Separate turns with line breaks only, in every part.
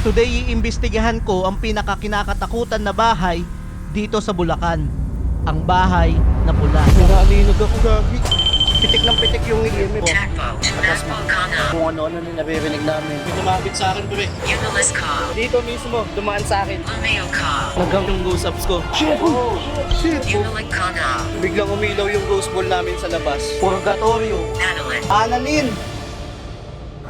Today, iimbestigahan ko ang pinakakinakatakutan na bahay dito sa Bulacan. Ang bahay na pula.
Nalinog ako gabi. Pitik ng pitik yung EMF.
Tugboat, at Volcano,
Kung ano-ano na naririnig namin. May lumapit sa akin pre.
Call,
Dito mismo, dumaan sa akin.
Lumeo Call,
Hanggang yung ghost ups ko. Shit! Oh, shit! Biglang umilaw yung ghost ball namin sa labas. Purgatorio.
Natalit,
Analin!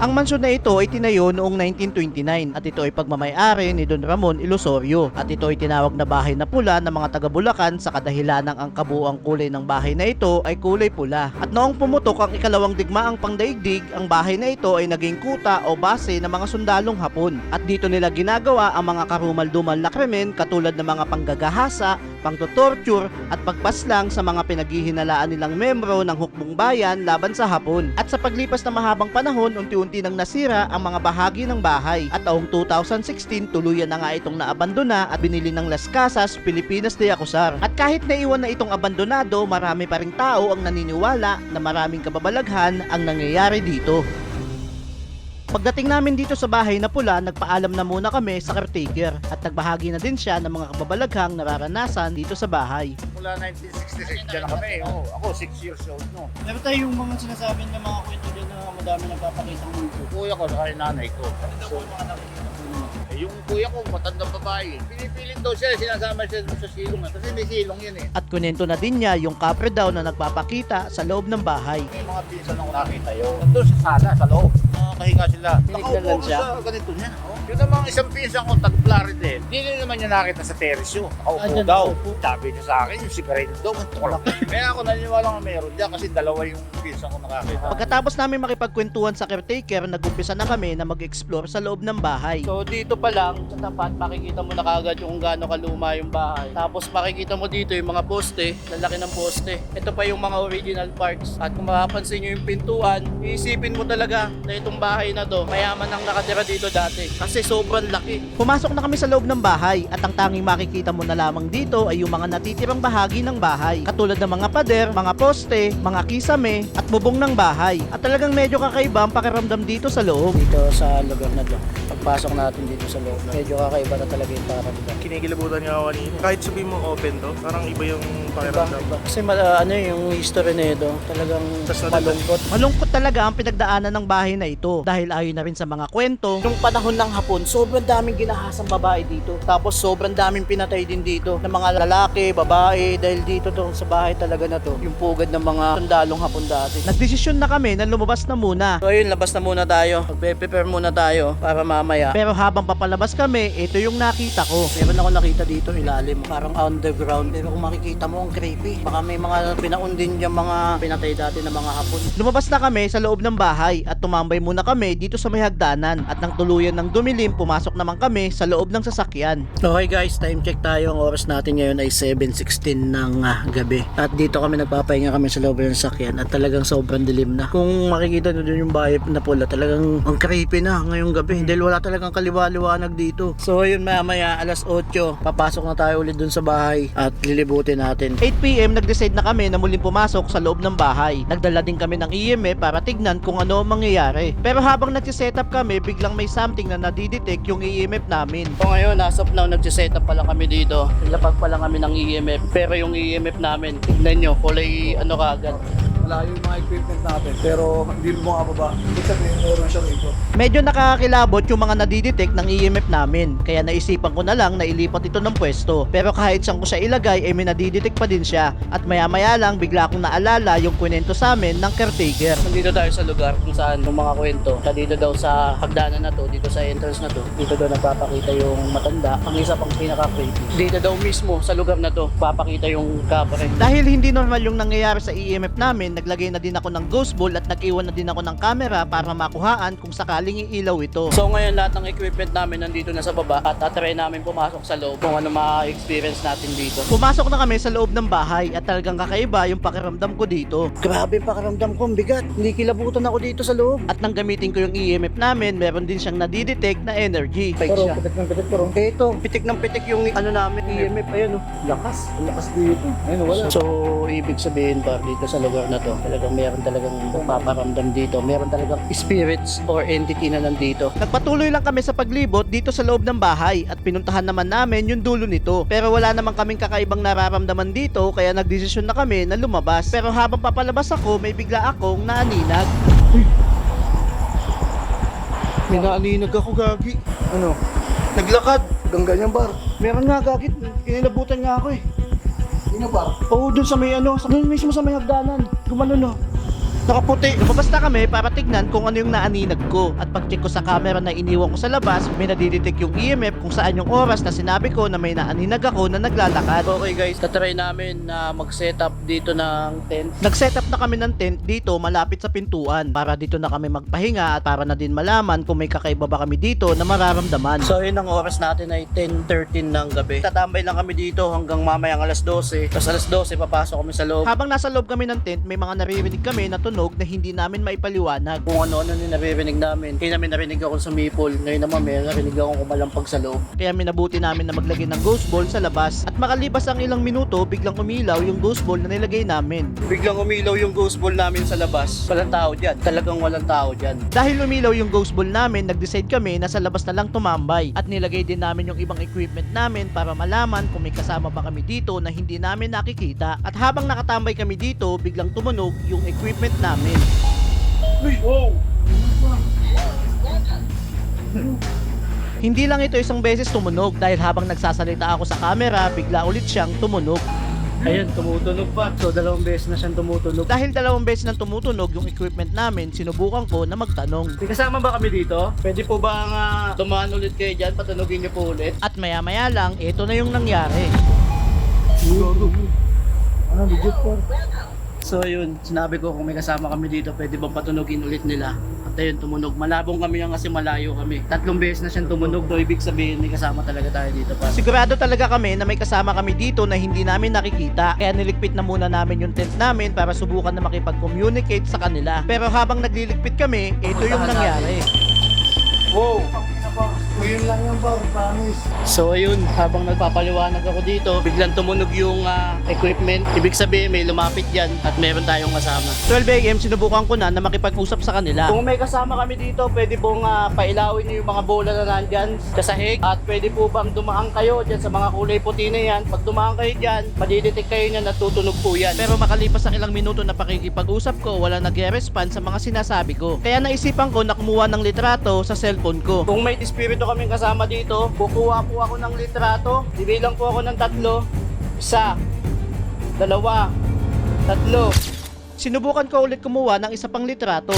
Ang mansyon na ito ay tinayo noong 1929 at ito ay pagmamayari ni Don Ramon Ilosorio at ito ay tinawag na bahay na pula ng mga taga Bulacan sa kadahilanang ang kabuuang kulay ng bahay na ito ay kulay pula. At noong pumutok ang ikalawang digmaang pangdaigdig, ang bahay na ito ay naging kuta o base ng mga sundalong Hapon. At dito nila ginagawa ang mga karumal-dumal na krimen katulad ng mga panggagahasa, pangtotorture at pagpaslang sa mga pinaghihinalaan nilang membro ng hukbong bayan laban sa Hapon. At sa paglipas ng mahabang panahon, unti-unti nang nasira ang mga bahagi ng bahay. At taong 2016, tuluyan na nga itong naabandona at binili ng Las Casas, Pilipinas de Acusar. At kahit naiwan na itong abandonado, marami pa ring tao ang naniniwala na maraming kababalaghan ang nangyayari dito. Pagdating namin dito sa bahay na pula, nagpaalam na muna kami sa caretaker at nagbahagi na din siya ng mga kababalaghang nararanasan dito sa bahay.
Mula 1966 dyan kami. Oh, ako 6 years old no.
Meron tayo yung mga sinasabi ng mga kwento dyan na madami nagpapakita ng multo.
Kuya ko sa nanay ko. So, eh, yung kuya ko, matandang babae. Pinipilit daw siya, sinasama siya sa silong. Kasi may silong yun eh.
At kunento na din niya yung kapre daw na nagpapakita sa loob ng bahay.
May mga pinsan ako nakita yun. Nandun sa sala, sa loob. Nakahinga sila.
Lang siya?
sa ganito niya. Oh. Yun namang isang pinsan ko, tag Plaridel. Hindi naman niya nakita sa terrace yun. Nakaupo
Ah, dyan
daw.
nakaupo.
Sabi niya sa akin, yung sigarilyo daw, ang tulak. Kaya ako naniniwala nga meron diyan kasi dalawa yung pinsan ko nakakita.
Pagkatapos namin makipagkwentuhan sa caretaker, nagumpisa na kami na mag-explore sa loob ng bahay.
So dito pa lang, sa tapat, makikita mo na kagad yung kung gaano kaluma yung bahay. Tapos makikita mo dito yung mga poste, lalaki ng poste. Ito pa yung mga original parts. At kung mapapansin nyo yung pintuan, iisipin mo talaga na itong bahay na to, mayaman ang nakatira dito dati. Kasi sobrang laki.
Pumasok na kami sa loob ng bahay at ang tanging makikita mo na lamang dito ay yung mga natitirang bahagi ng bahay. Katulad ng mga pader, mga poste, mga kisame at bubong ng bahay. At talagang medyo kakaiba ang pakiramdam dito sa loob.
Dito sa lugar na to, pagpasok natin dito sa loob, medyo kakaiba na talaga yung pakiramdam.
kinikilabutan nga ako kanina. Kahit sabihin mo open to, parang iba yung
Iba,
pakiramdam.
iba. Kasi ma- ano yung history nito, talagang
Tas nadala-
malungkot.
Malungkot talaga ang pinagdaanan ng bahay na ito dahil ayon na rin sa mga kwento,
Nung panahon ng hapon, sobrang daming ginahasang babae dito. Tapos sobrang daming pinatay din dito ng mga lalaki, babae. Dahil dito to sa bahay talaga na to, yung pugad ng mga sundalong hapon dati.
nagdesisyon na kami na lumabas na muna.
So ayun, labas na muna tayo. Magpe-prepare muna tayo para mamaya.
Pero habang papalabas kami, ito yung nakita ko.
Meron ako nakita dito ilalim, parang underground. Pero kung makikita mo, ang creepy. Baka may mga pinaon din yung mga pinatay dati ng mga hapon.
Lumabas na kami sa loob ng bahay at tumambay muna kami dito sa may hagdanan at nang tuluyan ng dumilim, pumasok naman kami sa loob ng sasakyan.
Okay guys, time check tayo. Ang oras natin ngayon ay 7.16 ng ah, gabi. At dito kami nagpapahinga kami sa loob ng sakyan at talagang sobrang dilim na. Kung makikita nyo dun yung bahay na pula, talagang ang creepy na ngayong gabi. Dahil wala talagang kaliwa-liwanag dito. So ayun maya maya, alas 8, papasok na tayo ulit dun sa bahay at lilibutin natin.
8pm nag-decide na kami na muling pumasok sa loob ng bahay. Nagdala din kami ng EMF para tignan kung ano ang mangyayari. Pero habang nagsisetup kami, biglang may something na nadidetect yung EMF namin.
So ngayon, as of now, nagsiset up pa lang kami dito. Nilapag pa lang kami ng EMF. Pero yung EMF namin, tignan nyo, kulay ano kagad.
Wala yung mga equipment natin pero hindi mo makababa. Ibig sabihin meron siyang ikot.
Medyo nakakakilabot yung mga nadidetect ng EMF namin. Kaya naisipan ko na lang na ilipat ito ng pwesto. Pero kahit saan ko siya ilagay, ay may nadidetect pa din siya. At maya maya lang, bigla akong naalala yung kwento sa amin ng caretaker.
Nandito tayo sa lugar kung saan yung mga kwento. Sa dito daw sa hagdanan na to, dito sa entrance na to, dito daw nagpapakita yung matanda. Ang isa pang pinaka-creepy. Dito daw mismo sa lugar na to, papakita yung kapre.
Dahil hindi normal yung nangyayari sa EMF namin, naglagay na din ako ng ghost ball at nag-iwan na din ako ng camera para makuhaan kung sakaling iilaw ito.
So ngayon lahat ng equipment namin nandito na sa baba at tatry namin pumasok sa loob kung ano ma-experience natin dito.
Pumasok na kami sa loob ng bahay at talagang kakaiba yung pakiramdam ko dito.
Grabe yung pakiramdam ko, bigat. Hindi kilabutan ako dito sa loob.
At nang gamitin ko yung EMF namin, meron din siyang nadidetect na energy.
Pero
siya.
pitik ng pitik pero
Eh, ito, pitik ng pitik yung ano namin, EMF, ayan oh.
lakas. Ang lakas dito. Ayun wala.
So, ibig sabihin pa dito sa lugar na to, dito. Talagang meron talagang paparamdam dito. Meron talagang spirits or entity na nandito.
Nagpatuloy lang kami sa paglibot dito sa loob ng bahay at pinuntahan naman namin yung dulo nito. Pero wala naman kaming kakaibang nararamdaman dito kaya nagdesisyon na kami na lumabas. Pero habang papalabas ako, may bigla akong naaninag.
May naaninag ako, Gagi.
Ano?
Naglakad.
Hanggang ganyan bar.
Meron nga, Gagi. Kinilabutan nga ako eh.
Sino bar?
Oo, dun sa may ano, sa mismo sa may hagdanan. Gumano no. Nakaputi.
Lumabas na kami para tignan kung ano yung naaninag ko. At pag-check ko sa camera na iniwan ko sa labas, may nadidetect yung EMF kung saan yung oras na sinabi ko na may naaninag ako na naglalakad.
Okay guys, tatry namin na mag-setup dito ng tent.
Nag-setup na kami ng tent dito malapit sa pintuan para dito na kami magpahinga at para na din malaman kung may kakaiba ba kami dito na mararamdaman.
So yun ang oras natin ay 10.13 ng gabi. Tatambay lang kami dito hanggang mamayang alas 12. Tapos alas 12 papasok kami sa loob.
Habang nasa loob kami ng tent, may mga naririnig kami na tunog na hindi namin maipaliwanag.
Kung ano-ano yung naririnig namin. Kaya namin narinig ako sumipol. Ngayon naman may narinig akong kumalampag sa loob.
Kaya minabuti namin na maglagay ng ghost ball sa labas at makalipas ang ilang minuto, biglang umilaw yung ghost ball na nilagay namin.
Biglang umilaw yung ghost ball namin sa labas. Walang tao dyan. Talagang walang tao dyan.
Dahil umilaw yung ghost ball namin, nag-decide kami na sa labas na lang tumambay at nilagay din namin yung ibang equipment namin para malaman kung may kasama ba kami dito na hindi namin nakikita. At habang nakatambay kami dito, biglang tumunog yung equipment namin. Hindi lang ito isang beses tumunog dahil habang nagsasalita ako sa camera, bigla ulit siyang tumunog.
Ayun, tumutunog pa. So dalawang beses na siyang tumutunog.
Dahil dalawang beses nang tumutunog yung equipment namin, sinubukan ko na magtanong.
May kasama ba kami dito? Pwede po ba nga tumaan ulit kayo dyan? Patunogin niyo po ulit?
At maya maya lang, ito na yung nangyari.
Ano, legit bar?
So yun, sinabi ko kung may kasama kami dito, pwede bang patunogin ulit nila? At ayun, tumunog. Malabong kami yan kasi malayo kami. Tatlong beses na siyang tumunog, so ibig sabihin may kasama talaga tayo dito pa.
Sigurado talaga kami na may kasama kami dito na hindi namin nakikita. Kaya niligpit na muna namin yung tent namin para subukan na makipag-communicate sa kanila. Pero habang nagliligpit kami, ito yung nangyari.
Wow! Ngayon lang yan bar, promise.
So ayun, habang nagpapaliwanag ako dito, biglang tumunog yung ah, equipment. Ibig sabihin may lumapit dyan at meron tayong kasama.
12am, sinubukan ko na na makipag-usap sa kanila.
Kung may kasama kami dito, pwede pong ah, pailawin niyo yung mga bola na nandyan sa sahig. At pwede po bang dumaan kayo dyan sa mga kulay puti na yan. Pag dumaan kayo dyan, madidetect kayo niyan at tutunog po yan.
Pero makalipas ang ilang minuto na pakikipag-usap ko, wala nag-respond sa mga sinasabi ko. Kaya naisipan ko na kumuha ng litrato sa cellphone ko.
Kung may espiritu kaming kasama dito, kukuha po ako ng litrato. Bibilang po ako ng tatlo. Isa, dalawa, tatlo.
Sinubukan ko ulit kumuha ng isa pang litrato.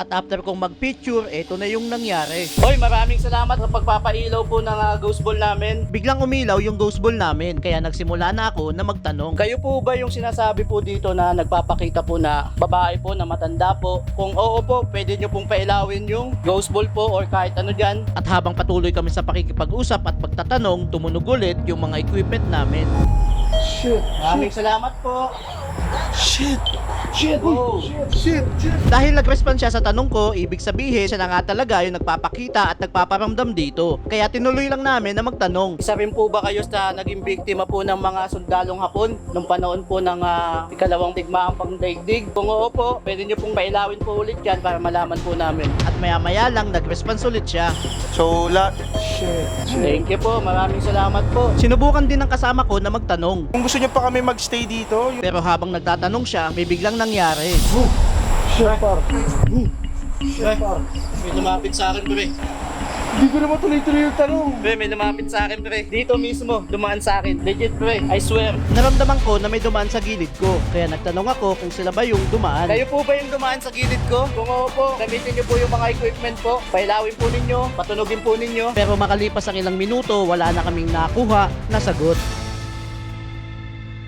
At after kong mag-picture, ito na yung nangyari.
Hoy, maraming salamat sa pagpapailaw po ng ah, ghost ball namin.
Biglang umilaw yung ghost ball namin, kaya nagsimula na ako na magtanong.
Kayo po ba yung sinasabi po dito na nagpapakita po na babae po na matanda po? Kung oo po, pwede nyo pong pailawin yung ghost ball po or kahit ano dyan.
At habang patuloy kami sa pakikipag-usap at pagtatanong, tumunog ulit yung mga equipment namin.
Shit!
Maraming salamat po.
Shit! Shit!
Oh.
Shit! Shit!
Dahil nag-respond siya sa tanong ko, ibig sabihin siya na nga talaga yung nagpapakita at nagpaparamdam dito. Kaya tinuloy lang namin na magtanong.
Isa rin po ba kayo sa naging biktima po ng mga sundalong hapon nung panahon po ng ah, ikalawang digmaang pangdaigdig? Kung oo po, pwede nyo pong pailawin po ulit yan para malaman po namin.
At maya maya lang nag-response ulit siya.
So, la
Shit! Shit!
Thank you po, maraming salamat po.
Sinubukan din ng kasama ko na magtanong.
kung gusto niyo pa kami magstay dito,
Pero habang nagtatanong siya, may biglang nangyari.
Shit bar!
May lumapit sa akin, pre.
Hindi ko na matuloy-tuloy yung tanong.
Pre, may lumapit sa akin, pre. Dito mismo, dumaan sa akin. Legit, pre. I swear.
Naramdaman ko na may dumaan sa gilid ko. Kaya nagtanong ako kung sila ba yung dumaan.
Kayo po ba yung dumaan sa gilid ko? Kung oo po, gamitin nyo po yung mga equipment po. Pailawin po ninyo, patunogin po ninyo.
Pero makalipas ang ilang minuto, wala na kaming nakuha na sagot.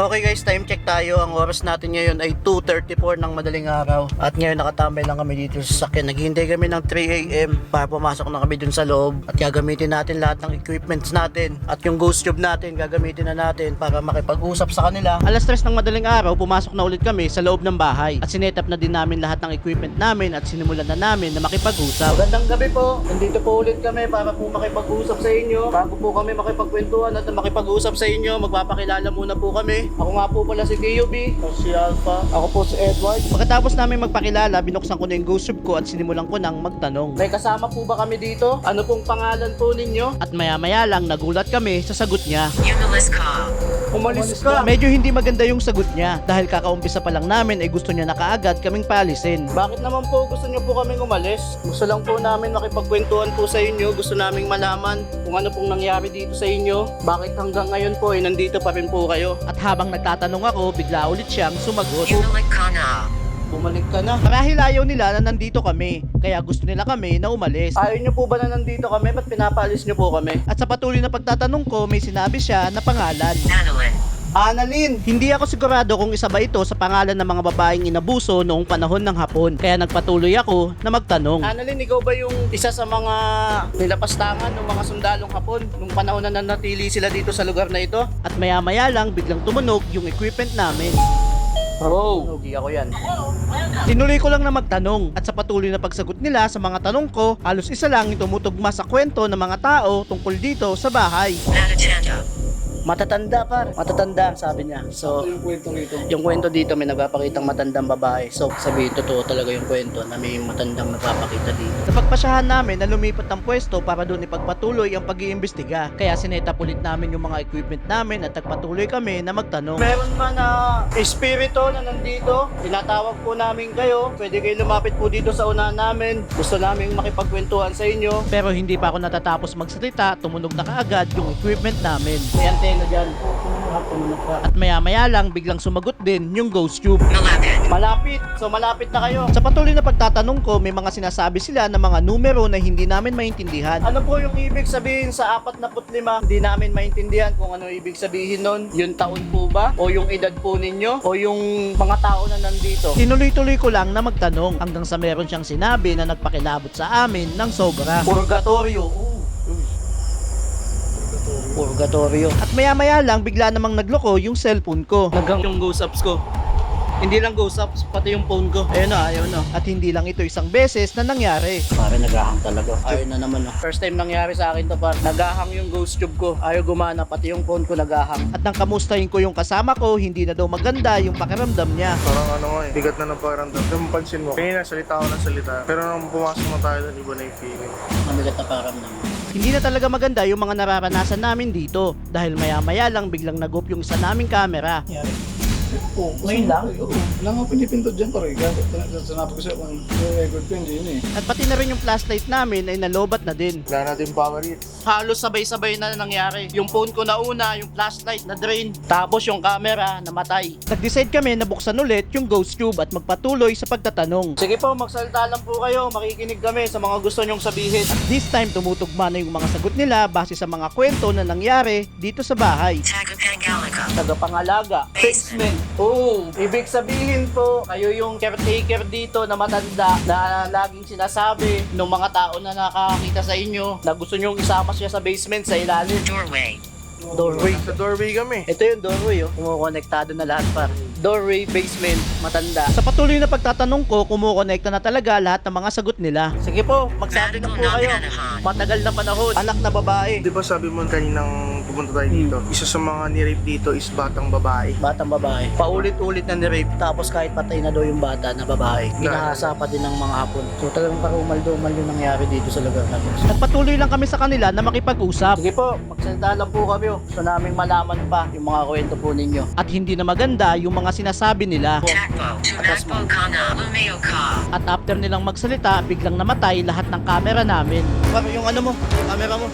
Okay guys, time check tayo. Ang oras natin ngayon ay 2.34 ng madaling araw. At ngayon nakatambay lang kami dito sa sakyan. Naghihintay kami ng 3am para pumasok na kami dun sa loob. At gagamitin natin lahat ng equipments natin. At yung ghost tube natin, gagamitin na natin para makipag-usap sa kanila.
Alas 3 ng madaling araw, pumasok na ulit kami sa loob ng bahay. At sinetap na din namin lahat ng equipment namin at sinimulan na namin na makipag-usap.
Magandang gabi po. Nandito po ulit kami para po makipag-usap sa inyo. Bago po kami makipagkwentuhan at makipag-usap sa inyo, magpapakilala muna po kami. Ako nga po pala si KUB.
Ako si Alpha.
Ako po si Edward.
Pagkatapos namin magpakilala, binuksan ko na yung ghost tube ko at sinimulan ko nang magtanong.
May kasama po ba kami dito? Ano pong pangalan po ninyo?
At maya-maya lang nagulat kami sa sagot niya.
Umalis ka.
Umalis ka.
Medyo hindi maganda yung sagot niya dahil kakaumpisa pa lang namin ay gusto niya na kaagad kaming paalisin.
Bakit naman po gusto niyo po kaming umalis? Gusto lang po namin makipagkwentuhan po sa inyo. Gusto naming malaman kung ano pong nangyari dito sa inyo. Bakit hanggang ngayon po ay nandito pa rin po kayo?
At habang nagtatanong ako, bigla ulit siyang sumagot.
Umalis ka na.
Bumalik ka na.
Marahil ayaw nila na nandito kami, kaya gusto nila kami na umalis.
Ayaw niyo po ba na nandito kami? Ba't pinapaalis niyo po kami?
At sa patuloy na pagtatanong ko, may sinabi siya na pangalan.
Annalyn.
Annalyn!
Hindi ako sigurado kung isa ba ito sa pangalan ng mga babaeng inabuso noong panahon ng hapon. Kaya nagpatuloy ako na magtanong.
Annalyn, ikaw ba yung isa sa mga nilapastangan ng mga sundalong hapon nung panahon na nanatili sila dito sa lugar na ito?
At maya-maya lang biglang tumunog yung equipment namin.
Oh! Hindi ako yan.
Tinuloy ko lang na magtanong at sa patuloy na pagsagot nila sa mga tanong ko, halos isa lang yung tumutugma sa kwento ng mga tao tungkol dito sa bahay.
Natachanda.
Matatanda par. Matatanda, sabi niya. So,
Ito yung kwento rito.
yung kwento dito may nagpapakitang matandang babae. So, sabihin totoo talaga yung kwento na may matandang nagpapakita dito.
Napagpasyahan namin na lumipat ng pwesto para doon ipagpatuloy ang pag-iimbestiga. Kaya sinetap ulit namin yung mga equipment namin at nagpatuloy kami na magtanong.
Meron man na espiritu na nandito, tinatawag po namin kayo. Pwede kayo lumapit po dito sa unahan namin. Gusto namin makipagkwentuhan sa inyo.
Pero hindi pa ako natatapos magsalita, tumunog na kaagad yung equipment namin.
May antena dyan.
At maya-maya lang biglang sumagot din yung ghost tube.
Malapit.
Malapit. So malapit na kayo.
Sa patuloy na pagtatanong ko, may mga sinasabi sila ng mga numero na hindi namin maintindihan.
Ano po yung ibig sabihin sa 45? Hindi namin maintindihan kung ano ibig sabihin nun. Yung taon po ba? O yung edad po ninyo? O yung mga tao na nandito?
Tinuloy-tuloy ko lang na magtanong hanggang sa meron siyang sinabi na nagpakilabot sa amin ng sobra.
Purgatorio. Purgatorio.
At maya-maya lang bigla namang nagloko yung cellphone ko.
Hanggang yung ghost ups ko. Hindi lang ghost ups, pati yung phone ko. Ayun na, ayaw na.
At hindi lang ito isang beses na nangyari.
Pare, nagahang talaga. Ayaw na naman. ah. First time nangyari sa akin to, par. Nagahang yung ghost tube ko. Ayaw gumana, pati yung phone ko nagahang.
At nang kamustahin ko yung kasama ko, hindi na daw maganda yung pakiramdam niya.
Parang ano nga eh, bigat na ng pakiramdam. Kung pansin mo, kanina salita ako ng salita. Pero nung pumasok na tayo doon, iba na yung feeling.
Mabigat na param naman.
Hindi na talaga maganda yung mga nararanasan namin dito dahil maya-maya lang biglang nag-off yung isa naming camera.
Oo, ngayon lang? Oo, wala nga pinipindot dyan pare. Kaya sanabi ko sa'yo kung yung record ko hindi yun eh.
At pati na rin yung flashlight namin ay nalobat na din.
Wala natin power hit.
Halos sabay-sabay na nangyari. Yung phone ko na una, yung flashlight na drain. Tapos yung camera namatay.
Nag-decide kami na buksan ulit yung ghost tube at magpatuloy sa pagtatanong.
Sige po, magsalita lang po kayo. Makikinig kami sa mga gusto nyong sabihin.
This time tumutugma na yung mga sagot nila base sa mga kwento na nangyari dito sa bahay.
Tagapangalaga.
Tagapangalaga.
Basement.
Oh, ibig sabihin po, kayo yung caretaker dito na matanda na laging sinasabi ng mga tao na nakakita sa inyo na gusto nyong isama siya sa basement sa ilalim.
Doorway.
Doorway.
Sa doorway kami.
Ito yung doorway, oh. Kumukonektado na lahat par. Doorway, basement, matanda.
Sa patuloy na pagtatanong ko, kumukonekta na talaga lahat ng mga sagot nila.
Sige po, magsabi na po kayo. Matagal na panahon. Anak na babae.
Di ba sabi mo kaninang pupunta tayo dito, isa sa mga ni-rape dito is batang babae.
Batang babae. Paulit-ulit na ni-rape. Tapos kahit patay na daw yung bata na babae. Hinahasa pa din ng mga hapon. So talagang parumal-dumal yung nangyari dito sa lugar na to.
Nagpatuloy lang kami sa kanila na makipag-usap
Sige po, magsalita lang po kami. oh. Gusto naming malaman pa yung mga kwento po ninyo.
at hindi na maganda yung mga sinasabi nila.
Takbo. Tumakbo ka na. Lumayo ka.
At after nilang magsalita, biglang namatay lahat ng camera namin.
Yung ano mo, yung camera mo.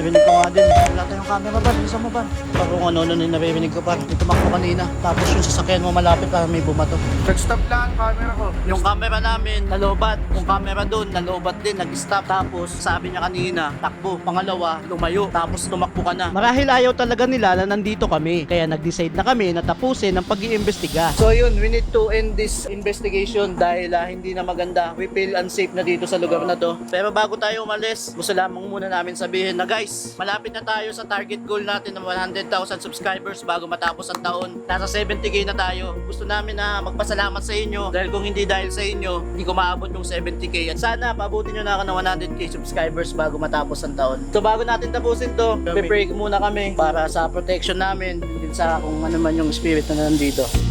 Narinig ko nga din. Wala tayong camera ba? Bisa mo ba? Par, kung ano ano yung naririnig ko. May tumakbo kanina. Tapos yung sasakyan mo malapit para may bumato.
Nag-stop lang ang camera ko.
Yung camera namin, nalobat. Yung camera doon, nalobat din, nag-stop. Tapos, sabi niya kanina, takbo. Pangalawa, lumayo. Tapos, tumakbo ka na.
Marahil ayaw talaga nila na nandito kami, kaya nag-decide na kami na tapusin ang pag-iimbestiga.
So yun, we need to end this investigation dahil ah, hindi na maganda. We feel unsafe na dito sa lugar na to. Pero bago tayo umalis, gusto lamang muna namin sabihin na guys, guys, malapit na tayo sa target goal natin ng 100,000 subscribers bago matapos ang taon. Nasa 70k na tayo. Gusto namin na magpasalamat sa inyo dahil kung hindi dahil sa inyo, hindi ko maabot yung 70k. At sana paabutin nyo na ako ng 100k subscribers bago matapos ang taon. So bago natin tapusin to, pe-pray muna kami para sa protection namin din sa kung ano man yung spirit na nandito.